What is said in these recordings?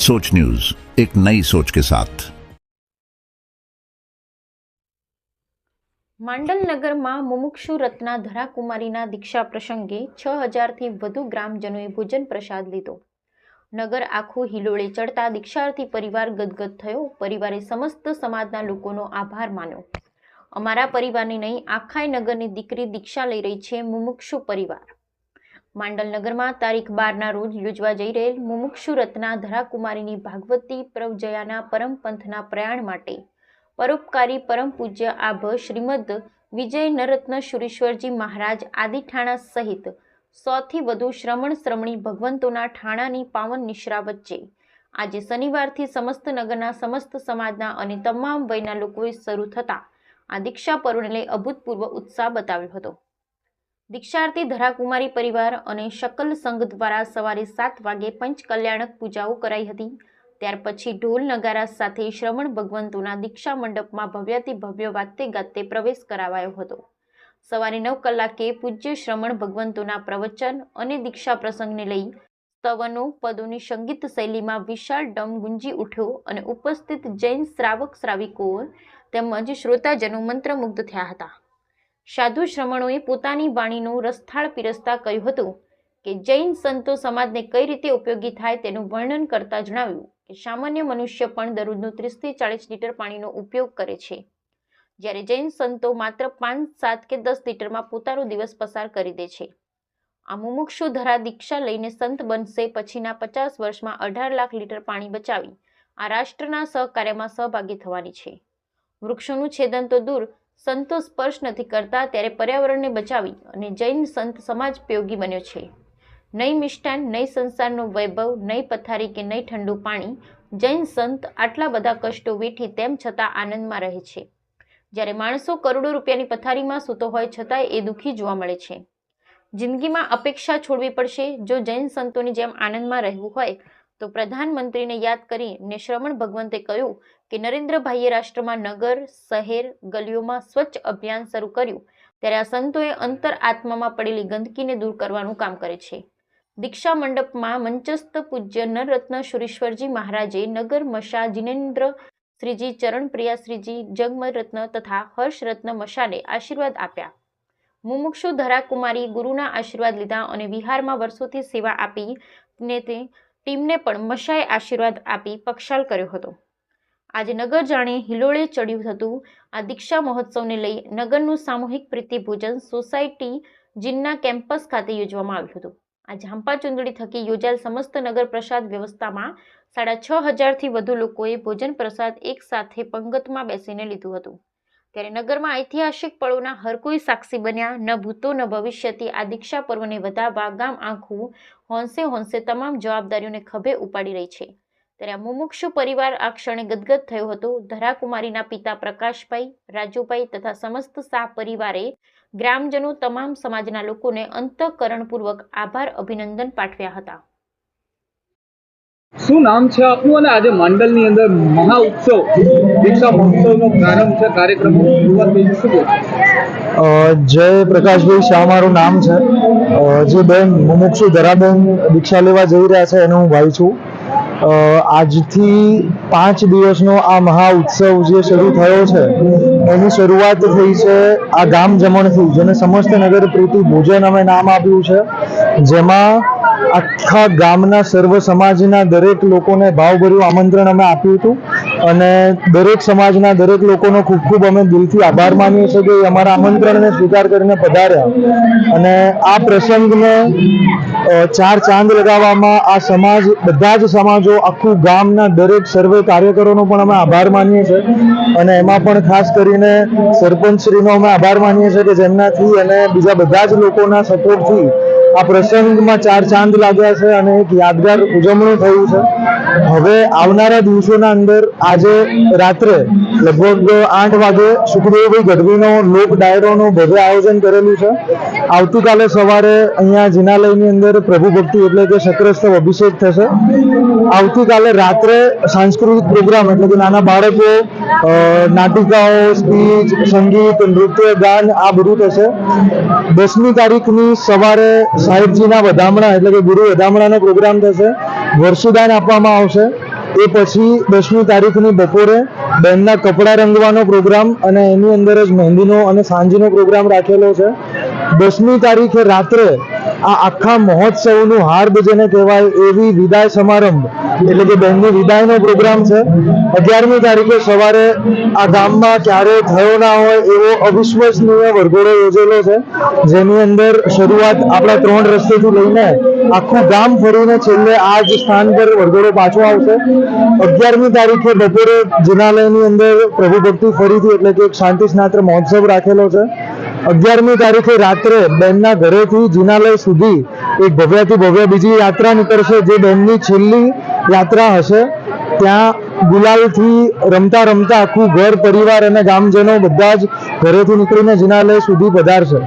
सोच न्यूज एक नई सोच के साथ માંડલ નગરમાં મુમુક્ષુ રત્ના ધરાકુમારીના દીક્ષા પ્રસંગે છ હજારથી વધુ ગ્રામજનોએ ભોજન પ્રસાદ લીધો નગર આખું હિલોળે ચડતા દીક્ષાર્થી પરિવાર ગદગદ થયો પરિવારે સમસ્ત સમાજના લોકોનો આભાર માન્યો અમારા પરિવારની નહીં આખાય નગરની દીકરી દીક્ષા લઈ રહી છે મુમુક્ષુ પરિવાર માંડલ નગરમાં તારીખ બારના રોજ યોજવા જઈ રહેલ મુમુક્ષુ રત્ના ધરાકુમારીની ભાગવતી પ્રવજયાના પરમ પંથના પ્રયાણ માટે પરોપકારી પરમ પૂજ્ય આભ શ્રીમદ વિજય નરત્ન સુરેશ્વરજી મહારાજ આદિ ઠાણા સહિત સોથી વધુ શ્રમણ શ્રમણી ભગવંતોના ઠાણાની પાવન નિશ્રા વચ્ચે આજે શનિવારથી સમસ્ત નગરના સમસ્ત સમાજના અને તમામ વયના લોકોએ શરૂ થતા આ દીક્ષા પર્વને અભૂતપૂર્વ ઉત્સાહ બતાવ્યો હતો. દીક્ષાર્થી ધરાકુમારી પરિવાર અને શકલ સંઘ દ્વારા સવારે સાત વાગે પંચ કલ્યાણક પૂજાઓ કરાઈ હતી. ત્યાર પછી ઢોલ નગારા સાથે શ્રવણ ભગવંતોના દીક્ષા મંડપમાં ભવ્યાતિ ભવ્ય વાતે ગાતે પ્રવેશ કરાવાયો હતો. સવારે નવ કલાકે પૂજ્ય શ્રવણ ભગવંતોના પ્રવચન અને દીક્ષા પ્રસંગને લઈ સ્તવનો પદોની સંગીત શૈલીમાં વિશાળ ડમ ગુંજી ઉઠ્યો અને ઉપસ્થિત જૈન શ્રાવક શ્રાવિકો તેમજ શ્રોતાજનો મંત્રમુગ્ધ થયા હતા. સાધુ શ્રમણોએ પોતાની વાણીનું રસથાળ પીરસતા કહ્યું હતું કે જૈન સંતો સમાજને કઈ રીતે ઉપયોગી થાય તેનું વર્ણન કરતા જણાવ્યું કે સામાન્ય મનુષ્ય પણ દરરોજનું ત્રીસથી ચાળીસ લીટર પાણીનો ઉપયોગ કરે છે. જ્યારે જૈન સંતો માત્ર પાંચ, સાત કે દસ લીટરમાં પોતાનો દિવસ પસાર કરી દે છે. આ મુમુક્ષુ ધરા દીક્ષા લઈને સંત બનશે પછીના પચાસ વર્ષમાં અઢાર લાખ લીટર પાણી બચાવી આ રાષ્ટ્રના સહકાર્યમાં સહભાગી થવાની છે. વૃક્ષોનું છેદન તો દૂર સંતો સ્પર્શ નથી કરતા ત્યારે પર્યાવરણને બચાવી અને જૈન સંત સમાજ ઉપયોગી બન્યો છે. નહીં મિષ્ટાન નહીં સંસારનો વૈભવ નહીં પથારી કે નહીં ઠંડુ પાણી, જૈન સંત આટલા બધા કષ્ટો વેઠી તેમ છતાં આનંદમાં રહે છે. જ્યારે માણસો કરોડો રૂપિયાની પથારીમાં સૂતો હોય છતાંય એ દુઃખી જોવા મળે છે. જિંદગીમાં અપેક્ષા છોડવી પડશે, જો જૈન સંતોની જેમ આનંદમાં રહેવું હોય, તો પ્રધાનમંત્રીને યાદ કરીને શ્રવણ ભગવંતે કહ્યું કે નરેન્દ્રભાઈએ રાષ્ટ્રમાં નગર, શહેર, ગલીઓમાં સ્વચ્છ અભિયાન શરૂ કર્યું, ત્યારે આ સંતોએ અંતર આત્મામાં પડેલી ગંદકીને દૂર કરવાનું કામ કરે છે. દીક્ષા મંડપમાં મંચસ્થ પૂજ્ય નરરત્ન સુરેશ્વરજી મહારાજે નગર મશા જિનેન્દ્ર શ્રીજી ચરણપ્રિયા શ્રીજી જગમરત્ન તથા હર્ષરત્ન મશાને આશીર્વાદ આપ્યા. મુમુક્ષુ ધરાકુમારી ગુરુના આશીર્વાદ લીધા અને વિહારમાં વર્ષોથી સેવા આપી ને તે ટીમને પણ મશાએ આશીર્વાદ આપી પક્ષાલ કર્યો હતો. આજે નગર જાણે હિલોળે ચડ્યું હતું. આ દીક્ષા મહોત્સવને લઈ નગરનું સામૂહિક પ્રીતિ ભોજન સોસાયટી જીન્ના કેમ્પસ ખાતે યોજવામાં આવ્યું હતું. આ ઝાંપા ચુંદડી થકી યોજાયેલ સમસ્ત નગર પ્રસાદ વ્યવસ્થામાં સાડા છ હજારથી વધુ લોકોએ ભોજન પ્રસાદ એક સાથે પંગતમાં બેસીને લીધું હતું. ત્યારે નગરમાં ઐતિહાસિક પળોના હર કોઈ સાક્ષી બન્યા, ન ભૂતો, ન ભવિષ્યથી આ દીક્ષા પર્વને વધાવવા ગામ આંખું હોંશે હોંશે તમામ જવાબદારીઓને ખભે ઉપાડી રહી છે. ત્યારે આ મુમુક્ષુ પરિવાર આ ક્ષણે ગદગદ થયો હતો. ધરાકુમારીના પિતા પ્રકાશભાઈ રાજુભાઈ તથા સમસ્ત શાહ પરિવારે ગ્રામજનો તમામ સમાજના લોકોને અંતઃકરણપૂર્વક આભાર અભિનંદન પાઠવ્યા હતા. શું નામ છે આપનું અને આજે માંડલની અંદર મહા ઉત્સવ દીક્ષા મહોત્સવનો પ્રારંભ છે કાર્યક્રમ શરૂઆત થઈ શું જય પ્રકાશભાઈ શાહ મારું નામ છે. જે બેન મુમુક્ષુ ધરાબેન દીક્ષા લેવા જઈ રહ્યા છે એનો હું ભાઈ છું. આજથી પાંચ દિવસનો આ મહા ઉત્સવ જે શરૂ થયો છે, એની શરૂઆત થઈ છે આ ગામ જમણથી, જેને સમસ્ત નગર પ્રીતિ ભોજન અમે નામ આપ્યું છે. જેમાં આખા ગામના સર્વ સમાજના દરેક લોકોને ભાવભર્યું આમંત્રણ અમે આપ્યું હતું. અને દરેક સમાજના દરેક લોકોનો ખૂબ ખૂબ અમે દિલથી આભાર માનીએ છીએ કે અમારા આમંત્રણને સ્વીકાર કરીને પધાર્યા. અને આ પ્રસંગને ચાર ચાંદ લગાવવામાં આ સમાજ, બધા જ સમાજો, આખું ગામના દરેક સર્વે કાર્યકરોનો પણ અમે આભાર માનીએ છીએ. અને એમાં પણ ખાસ કરીને સરપંચશ્રીનો અમે આભાર માનીએ છીએ કે જેમનાથી અને બીજા બધા જ લોકોના સપોર્ટથી આ પ્રસંગમાં ચાર ચાંદ લાગ્યા છે અને એક યાદગાર ઉજવણી થયું છે. હવે આવનારા દિવસોના અંદર આજે રાત્રે લગભગ આઠ વાગે સુખદેવભાઈ ગઢવીનો લોક ડાયરોનું ભવ્ય આયોજન કરેલું છે. આવતીકાલે સવારે અહીંયા જિનાલયની અંદર પ્રભુ ભક્તિ એટલે કે શક્રસ્તવ અભિષેક થશે. આવતીકાલે રાત્રે સાંસ્કૃતિક પ્રોગ્રામ એટલે કે નાના બાળકો નાટિકાઓ, સ્પીચ, સંગીત, નૃત્ય, ગાન, આ બધું થશે. દસમી તારીખની સવારે સાહેબજીના વધામણા એટલે કે ગુરુ વધામણાનો પ્રોગ્રામ થશે. વર્ષુદાન આપવામાં આવશે. એ પછી દસમી તારીખની બપોરે બેનના કપડાં રંગવાનો પ્રોગ્રામ અને એની અંદર જ મહેંદીનો અને સાંજનો પ્રોગ્રામ રાખેલો છે. દસમી તારીખે રાત્રે આ આખા મહોત્સવનું હાર્દ જેને કહેવાય એવી વિદાય સમારંભ, એટલે કે બહેનની વિદાયનો પ્રોગ્રામ છે. અગિયારમી તારીખે સવારે આ ગામમાં ક્યારે થયો ના હોય એવો અવિશ્વસનીય વરઘોડો યોજેલો છે, જેની અંદર શરૂઆત આપણા ત્રણ રસ્તેથી લઈને આખું ગામ ફરીને છેલ્લે આ જ સ્થાન પર વરઘોડો પાછો આવશે. અગિયારમી તારીખે બપોરે જિનાલયની અંદર પ્રભુ ભક્તિ ફરીથી, એટલે કે એક શાંતિ સ્નાત્ર મહોત્સવ રાખેલો છે. અગિયારમી તારીખે રાત્રે બેનના ઘરેથી જિનાલય સુધી એક ભવ્યથી ભવ્ય બીજી યાત્રા નીકળશે, જે બેનની છેલ્લી યાત્રા હશે. ત્યાં ગુલાલથી રમતા રમતા આખું ઘર, પરિવાર અને ગામજનો બધા જ ઘરેથી નીકળીને જિનાલય સુધી પધારશે.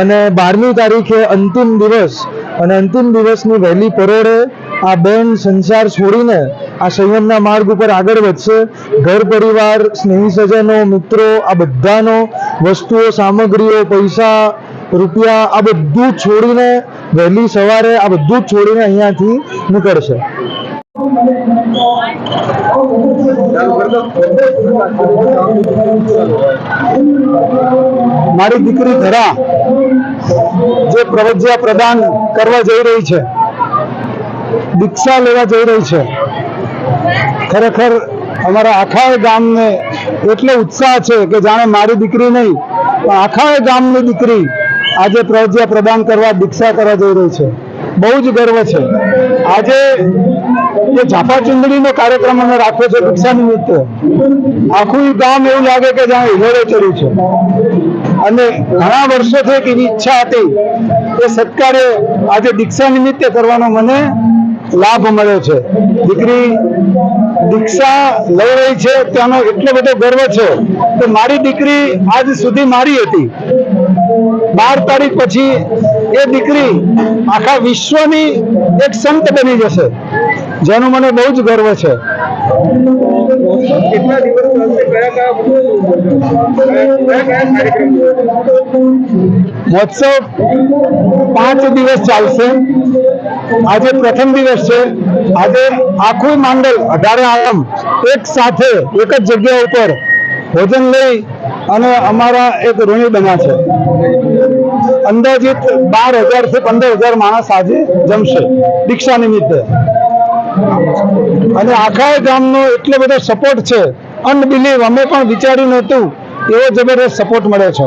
અને બારમી તારીખે અંતિમ દિવસ અને અંતિમ દિવસની વહેલી પરોળે આ બેન સંસાર છોડીને આ સંયમના માર્ગ ઉપર આગળ વધશે. ઘર પરિવાર, સ્નેહી સજનો મિત્રો, આ બધાનો વસ્તુઓ, સામગ્રીઓ, પૈસા, રૂપિયા, આ બધું છોડીને વહેલી સવારે આ બધું જ છોડીને અહીંયાથી નીકળશે. મારી દીકરી ધરા. પ્રવજ્યા પ્રદાન કરવા જઈ રહી છે. દીક્ષા લેવા જઈ રહી છે. ખરેખર અમારા આખા ગામને એટલો ઉત્સાહ છે કે જાણે મારી દીકરી નહીં, પણ આખા ગામની દીકરી આજે પ્રવજ્યા પ્રદાન કરવા, દીક્ષા કરવા જઈ રહી છે. બહુ જ ગર્વ છે. આજે જે ઝાપા ચુંદડીનો કાર્યક્રમ અમે રાખ્યો છે દીક્ષા નિમિત્તે. આખું ગામ એવું લાગે કે જાણે હિલોરે ચડ્યું છે. અને ઘણા વર્ષોથી એક એવી ઈચ્છા હતી એ સત્કારે આજે દીક્ષા નિમિત્તે કરવાનો મને લાભ મળ્યો છે. દીકરી દીક્ષા લઈ રહી છે તેનો એટલો બધો ગર્વ છે કે મારી દીકરી આજ સુધી મારી હતી. બાર તારીખ પછી એ દીકરી આખા વિશ્વની એક સંત બની જશે, જેનો મને બહુ જ ગર્વ છે. કેટલા દિવસ કયા કયા મહોત્સવ પાંચ દિવસ ચાલશે. આજે પ્રથમ દિવસ છે. આજે આખું માંડલ અઢારે આલમ એક સાથે એક જ જગ્યા ઉપર ભોજન લઈ અને અમારા એક ઋણી બન્યા છે. અંદાજિત બાર હજારથી પંદર હજાર માણસ આજે જમશે દીક્ષા નિમિત્તે. અને આખા ગામનો એટલો બધો સપોર્ટ છે અનબિલીવ. અમે પણ વિચાર્યું નહોતું. એવો જબરદસ્ત સપોર્ટ મળે છે.